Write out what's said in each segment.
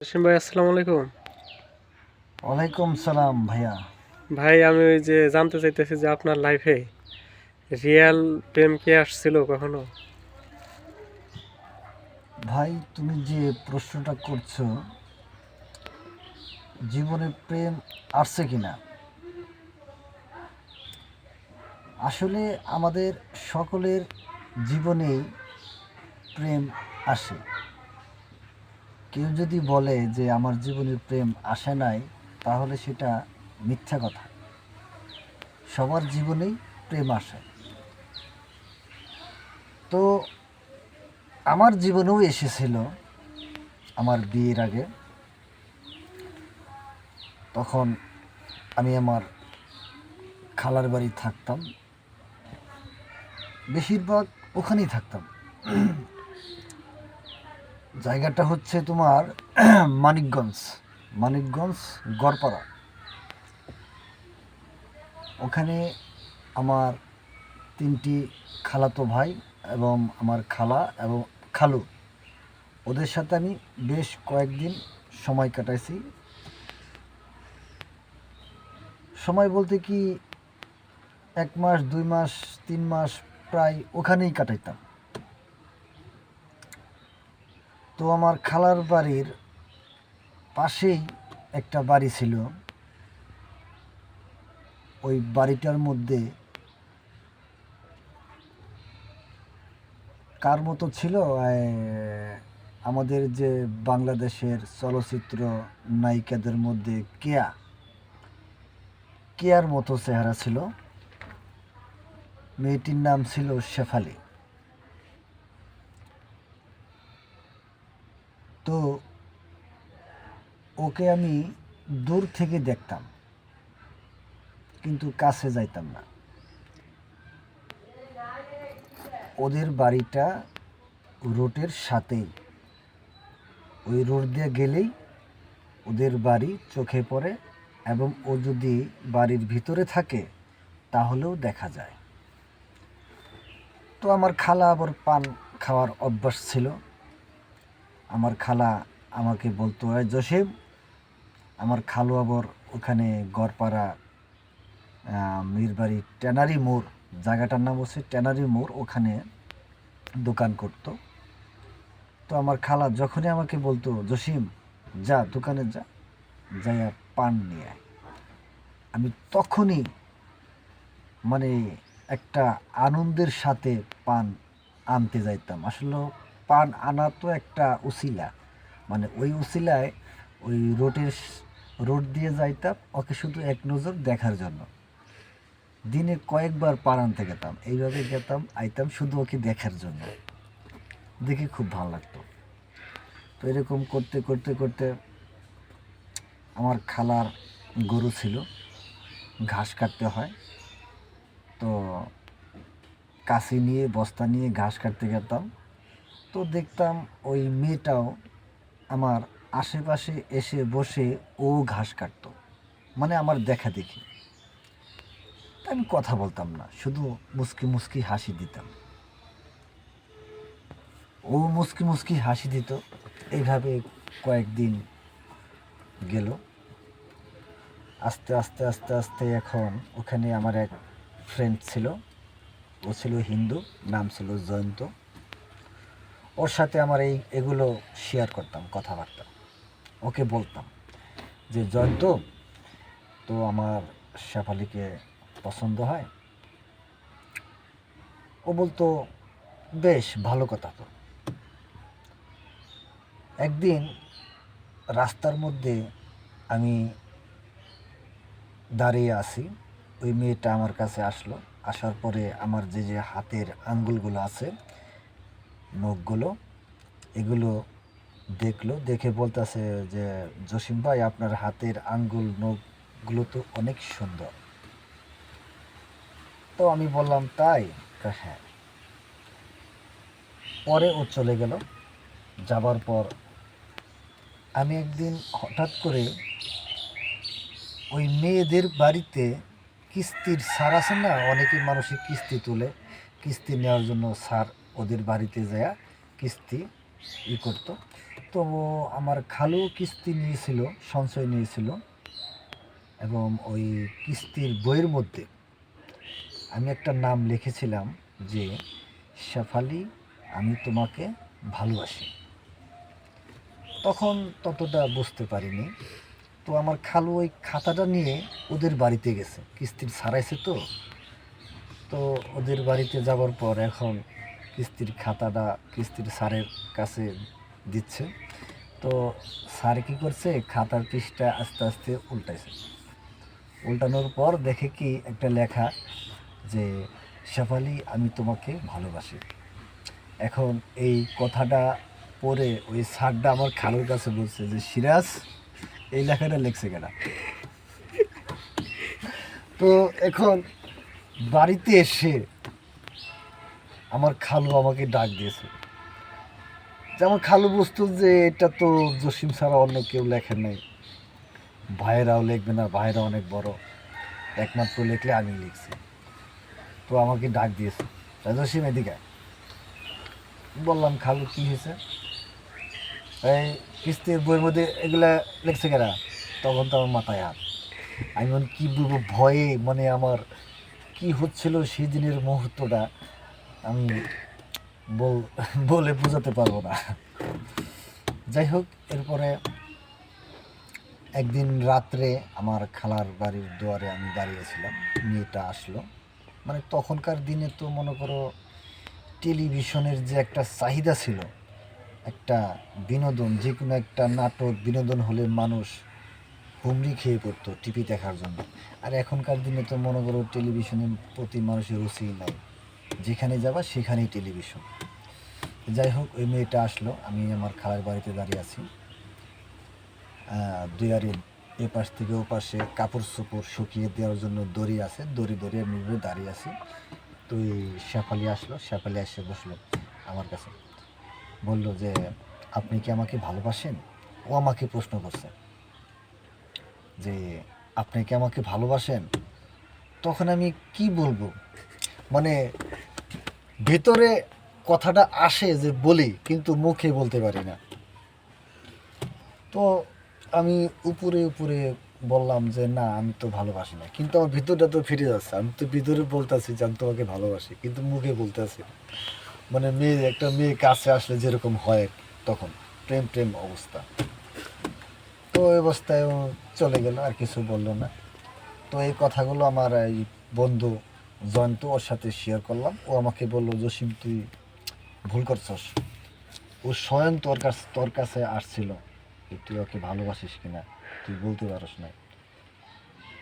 জসিম ভাই আসসালামু আলাইকুম। ওয়ালাইকুম সালাম ভাইয়া। ভাই আমি ওই যে জানতে চাইতেছি যে আপনার লাইফে রিয়েল প্রেম কি আসছিল কখনো? ভাই তুমি যে প্রশ্নটা করছ জীবনে প্রেম আসছে কিনা? আসলে আমাদের সকলের জীবনেই প্রেম আসে। কেউ যদি বলে যে আমার জীবনে প্রেম আসে নাই, তাহলে সেটা মিথ্যা কথা। সবার জীবনেই প্রেম আসে। তো আমার জীবনেও এসেছিল আমার বিয়ের আগে। তখন আমি আমার খালার বাড়ি থাকতাম। বেশিরভাগ ওখানেই থাকতাম। জায়গাটা হচ্ছে তোমার মানিকগঞ্জ মানিকগঞ্জ গড়পাড়া। ওখানে আমার তিনটি খালাতো ভাই এবং আমার খালা এবং খালু। ওদের সাথে আমি বেশ কয়েকদিন সময় কাটাইছি। সময় বলতে কি, এক মাস, দুই মাস, তিন মাস প্রায় ওখানেই কাটাইতাম। তো আমার খালার বাড়ির পাশেই একটা বাড়ি ছিল। ওই বাড়িটার মধ্যে কার মতো ছিল? আমাদের যে বাংলাদেশের চলচ্চিত্র নায়িকাদের মধ্যে কেয়া। কেয়ার মতো চেহারা ছিল। মেয়েটির নাম ছিল শেফালি। তো ওকে আমি দূর থেকে দেখতাম, কিন্তু কাছে যাইতাম না। ওদের বাড়িটা রোডের সাথেই। ওই রোড দিয়ে গেলেই ওদের বাড়ি চোখে পড়ে এবং ও যদি বাড়ির ভিতরে থাকে, তাহলেও দেখা যায়। তো আমার খালা আবার পান খাওয়ার অভ্যাস ছিল। আমার খালা আমাকে বলতো "এই জসিম, আমার খালু আবার ওখানে গড়পাড়া মীরবাড়ি ট্যানারি মোড়, জায়গাটার নাম হচ্ছে ট্যানারি মোড়, ওখানে দোকান করত। তো আমার খালা যখনই আমাকে বলতো, জসিম, যা, দোকানে যা। যাইয়া পান নিয়ে আমি তখনই মানে একটা আনন্দের সাথে পান আনতে যাইতাম। আসলে পান আনা তো একটা উসিলা। মানে ওই উসিলায় ওই রোডের রোড দিয়ে যাইতাম, ওকে শুধু এক নজর দেখার জন্য। দিনে কয়েকবার পান আনতে গেতাম, এইভাবে গেতাম, আইতাম, শুধু ওকে দেখার জন্য। দেখে খুব ভালো লাগতো। তো এরকম করতে করতে করতে আমার খালার গরু ছিল, ঘাস কাটতে হয়। তো কাশি নিয়ে, বস্তা নিয়ে ঘাস কাটতে যেতাম তো দেখতাম ওই মেয়েটাও আমার আশেপাশে এসে বসে ও ঘাস কাটতো। মানে আমার দেখা দেখি। আমি কথা বলতাম না, শুধু মুসকি মুসকি হাসি দিতাম। ও মুসকি মুসকি হাসি দিত, এইভাবে কয়েকদিন গেল। আস্তে আস্তে আস্তে আস্তে এখন ওখানে আমার এক ফ্রেন্ড ছিল, ও ছিল হিন্দু, নাম ছিল জয়ন্ত। ওর সাথে আমার এই, এগুলো শেয়ার করতাম, কথাবার্তা। ওকে বলতাম যে, জয়ন্ত, তো আমার শেফালিকে পছন্দ হয়? ও বলতো, বেশ, ভালো কথা তো। একদিন রাস্তার মধ্যে আমি দাঁড়িয়ে আছি, ওই মেয়েটা আমার কাছে আসলো। আসার পরে আমার যে যে হাতের আঙ্গুলগুলো আছে নখগুলো এগুলো দেখল, দেখে বলতেছে যে, জসিম ভাই, আপনার হাতের আঙ্গুল নখগুলো তো অনেক সুন্দর। তো আমি বললাম, তাই? হ্যাঁ। পরে ও চলে গেল। যাবার পর আমি একদিন হঠাৎ করে ওই মেয়েদের বাড়িতে কিস্তির সার আছে না? অনেকে মানুষের কিস্তি তুলে। কিস্তি নেওয়ার জন্য সার ওদের বাড়িতে যায় কিস্তি ই করতো। তো আমার খালু কিস্তি নিয়েছিল, সঞ্চয় নিয়েছিল এবং ওই কিস্তির বইয়ের মধ্যে আমি একটা নাম লিখেছিলাম যে, শেফালি, আমি তোমাকে ভালোবাসি। তখন ততটা বুঝতে পারিনি। তো আমার খালু ওই খাতাটা নিয়ে ওদের বাড়িতে গেছে, কিস্তির ছাড়াইছে তো। তো ওদের বাড়িতে যাওয়ার পর এখন কিস্তির খাতাটা কিস্তির স্যারের কাছে দিচ্ছে। তো স্যার কী করছে? খাতার পৃষ্ঠা আস্তে আস্তে উল্টাইছে। উল্টানোর পর দেখে কি একটা লেখা যে, শেফালি, আমি তোমাকে ভালোবাসি। এখন এই কথাটা পড়ে ওই স্যারটা আমার খালুর কাছে বলছে যে, সিরাজ, এই লেখাটা লিখছে কেনা তো এখন বাড়িতে এসে আমার খালু আমাকে ডাক দিয়েছে। যে আমার খালু বুঝতো যে, এটা তো জসিম ছাড়া অন্য কেউ লেখে নাই। ভাইয়েরাও লিখবে না, ভাইয়েরা অনেক বড়। একমাত্র লিখলে আমি লিখছি। তো আমাকে ডাক দিয়েছে। জসিম, এদিকে বললাম, খালু, কি হয়েছে? এই কিস্তির বইয়ের মধ্যে এগুলা লিখছে কেনা তখন তো আমার মাথায় হাত। আমি মানে কী বলব, ভয়ে মানে আমার কি হচ্ছিল সেই দিনের মুহূর্তটা? আমি বল- বোঝাতে পারব না। যাই হোক, এরপরে একদিন রাত্রে আমার খালার বাড়ির দুয়ারে আমি দাঁড়িয়েছিলাম, মেয়েটা আসলো। মানে তখনকার দিনে তো মনে করো টেলিভিশনের যে একটা চাহিদা ছিল, একটা বিনোদন, যে কোনো একটা নাটক, বিনোদন হলে মানুষ হুমড়ি খেয়ে পড়তো টিভি দেখার জন্য। আর এখনকার দিনে তো মনে করো টেলিভিশনের প্রতি মানুষের রুচি নাই। যেখানে যাবা, সেখানেই টেলিভিশন যাই হোক, ওই মেয়েটা আসলো, আমি আমার খালার বাড়িতে দাঁড়িয়ে আছি। দুয়ারে এ পাশ থেকে ও পাশে কাপড় চোপড় শুকিয়ে দেওয়ার জন্য দড়ি আছে, দড়ি দড়ি আমি দাঁড়িয়ে আছি। তো এই শেফালি আসলো, শেফালি এসে বসল আমার কাছে। বলল যে, আপনি কি আমাকে ভালোবাসেন? ও আমাকে প্রশ্ন করছে যে, আপনি কি আমাকে ভালোবাসেন? তখন আমি কি বলব? মানে ভেতরে কথাটা আসে যে বলি, কিন্তু মুখে বলতে পারি না। তো আমি উপরে উপরে বললাম যে, না, আমি তো ভালোবাসি না। কিন্তু আমার ভিতরটা তো ফিরে যাচ্ছে। আমি তো ভিতরে বলতেছি যে, আমি তোমাকে ভালোবাসি। কিন্তু মুখে বলতেছি। মানে মেয়ে, একটা মেয়ে কাছে আসলে যেরকম হয় তখন। প্রেম প্রেম অবস্থা। তো ওই অবস্থায় চলে গেল, আর কিছু বলল না। তো এই কথাগুলো আমার এই বন্ধু জয়ন্ত ওর সাথে শেয়ার করলাম। ও আমাকে বলল, জসিম, তুই ভুল করছস। ও স্বয়ং তোর কাছে তোর কাছে আসছিল তুই ওকে ভালোবাসিস কিনা, তুই বলতে পারস না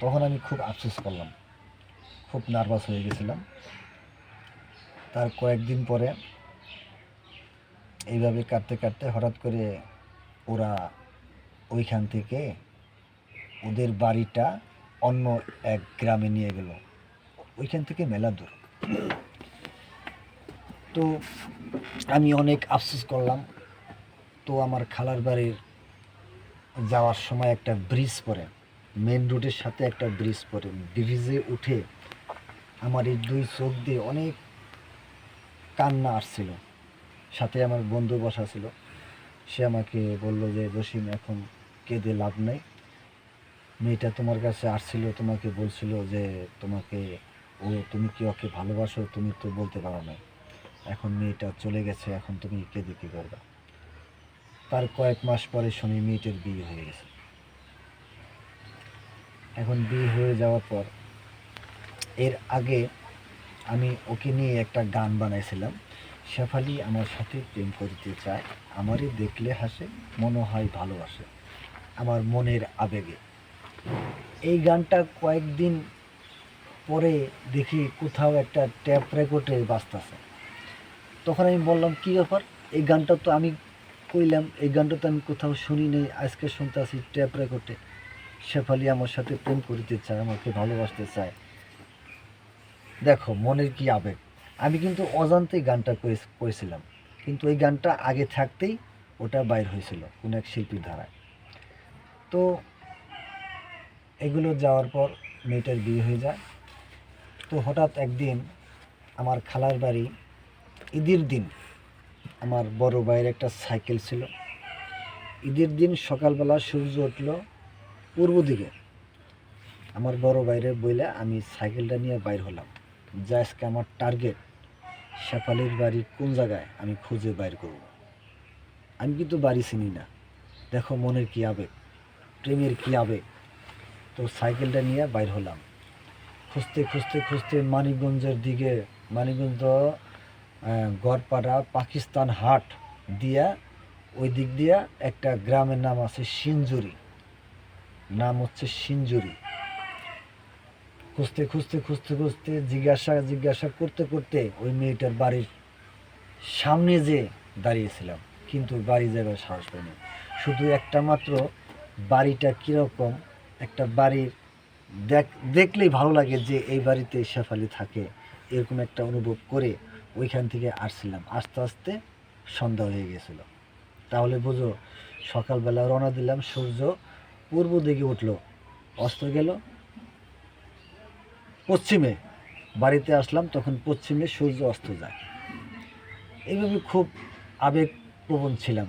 তখন আমি খুব আফসোস করলাম। খুব নার্ভাস হয়ে গেছিলাম। তার কয়েকদিন পরে এইভাবে কাটতে কাটতে হঠাৎ করে ওরা ওইখান থেকে ওদের বাড়িটা অন্য এক গ্রামে নিয়ে গেল। ওইখান থেকে মেলা দূর। তো আমি অনেক আফসোস করলাম। তো আমার খালার বাড়ির যাওয়ার সময় একটা ব্রিজ পড়ে। মেন রোডের সাথে একটা ব্রিজ পড়ে। ব্রিজে উঠে আমার এই দুই চোখ দিয়ে অনেক কান্না আসছিল। সাথে আমার বন্ধু বসা ছিল। সে আমাকে বলল যে জসিম এখন কেঁদে লাভ নাই। মেয়েটা তোমার কাছে আসছিল, তোমাকে বলছিল যে, তোমাকে ও, তুমি কি ওকে ভালোবাসো? তুমি তো বলতে পারো না। এখন মেয়েটা চলে গেছে, এখন তুমি কেঁদে কী করবে? তার কয়েক মাস পরে শুনি মেয়েটার বিয়ে হয়ে গেছে। এখন বিয়ে হয়ে যাওয়ার পর, এর আগে আমি ওকে নিয়ে একটা গান বানাইছিলাম। শেফালি আমার সাথে প্রেম করতে চায়, আমারই দেখলে হাসে, মনে হয় ভালোবাসে, আমার মনের আবেগে। এই গানটা কয়েকদিন পরে দেখি কোথাও একটা ট্যাপ রেকর্ডে বাজতেছে। তখন আমি বললাম, কী ব্যাপার? এই গানটা তো আমি কইলাম, এই গানটা তো আমি কোথাও শুনি নেই, আজকে শুনতে আসি ট্যাপ রেকর্ডে শেফালি আমার সাথে প্রেম করিতে চায়, আমাকে ভালোবাসতে চায়। দেখো, মনের কি আবেগ। আমি কিন্তু অজান্তেই গানটা করেছিলাম কিন্তু এই গানটা আগে থাকতেই ওটা বাইর হয়েছিল কোনো এক শিল্পীর ধারায় তো এগুলো যাওয়ার পর মেয়েটার বিয়ে হয়ে যায়। তো হঠাৎ একদিন আমার খালার বাড়ি ঈদের দিন আমার বড় ভাইয়ের একটা সাইকেল ছিল। ঈদের দিন সকালবেলা সূর্য উঠল পূর্ব দিকে। আমার বড় বাইরে বইলে আমি সাইকেলটা নিয়ে বাইর হলাম। যা আজকে আমার টার্গেট শেফালির বাড়ি কোন জায়গায় আমি খুঁজে বাইর করব। আমি কিন্তু বাড়ি চিনি না। দেখো মনের কী আবেগ, প্রেমের কী আবেগ। তো সাইকেলটা নিয়ে বাইর হলাম। খুঁজতে খুঁজতে খুঁজতে মানিকগঞ্জের দিকে, মানিকগঞ্জ গড়পাড়া, পাকিস্তান হাট দিয়া, ওই দিক দিয়া একটা গ্রামের নাম আছে সিঞ্জুরি নাম হচ্ছে সিঞ্জুরি খুঁজতে খুঁজতে খুঁজতে খুঁজতে জিজ্ঞাসা জিজ্ঞাসা করতে করতে ওই মেয়েটার বাড়ির সামনে যে দাঁড়িয়েছিলাম, কিন্তু বাড়ি যাবার সাহস পাইনি। শুধু একটা মাত্র বাড়িটা কীরকম, একটা বাড়ির দেখ, দেখলেই ভালো লাগে যে এই বাড়িতে শেফালি থাকে, এরকম একটা অনুভব করে ওইখান থেকে আসছিলাম। আস্তে আস্তে সন্ধ্যা হয়ে গেছিল। তাহলে বুঝো, সকালবেলা রওনা দিলাম, সূর্য পূর্ব দিকে উঠল, অস্ত গেল। পশ্চিমে বাড়িতে আসলাম, তখন পশ্চিমে সূর্য অস্ত যায়। এইভাবে খুব আবেগপ্রবণ ছিলাম।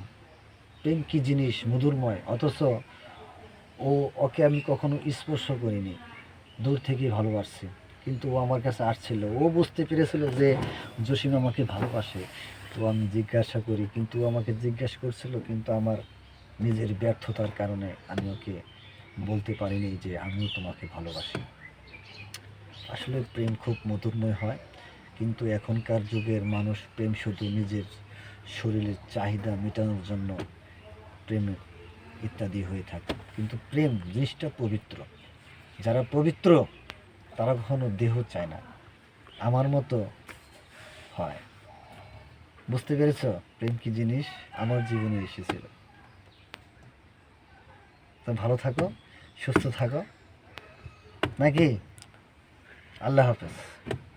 প্রেম কী জিনিস, মধুরময়, অথচ ও ওকে আমি কখনো স্পর্শ করিনি। দূর থেকেই ভালোবাসছি। কিন্তু ও আমার কাছে আসছিল। ও বুঝতে পেরেছিল যে জসিম আমাকে ভালোবাসে। তো আমি জিজ্ঞাসা করি, কিন্তু ও আমাকে জিজ্ঞাসা করছিল, কিন্তু আমার নিজের ব্যর্থতার কারণে আমি ওকে বলতে পারিনি যে আমিও তোমাকে ভালোবাসি। আসলে প্রেম খুব মধুরময় হয়, কিন্তু এখনকার যুগের মানুষ প্রেম শুধু নিজের শরীরের চাহিদা মেটানোর জন্য প্রেম ইত্যাদি হয়ে থাকে। কিন্তু প্রেম জিনিসটা পবিত্র। যারা পবিত্র, তারা কখনো দেহ চায় না। আমার মতো হয়। বুঝতে পেরেছ? প্রেম কি জিনিস? আমার জীবনে এসেছিল। তো ভালো থাকো, সুস্থ থাকো। নাকি? আল্লাহ হাফেজ।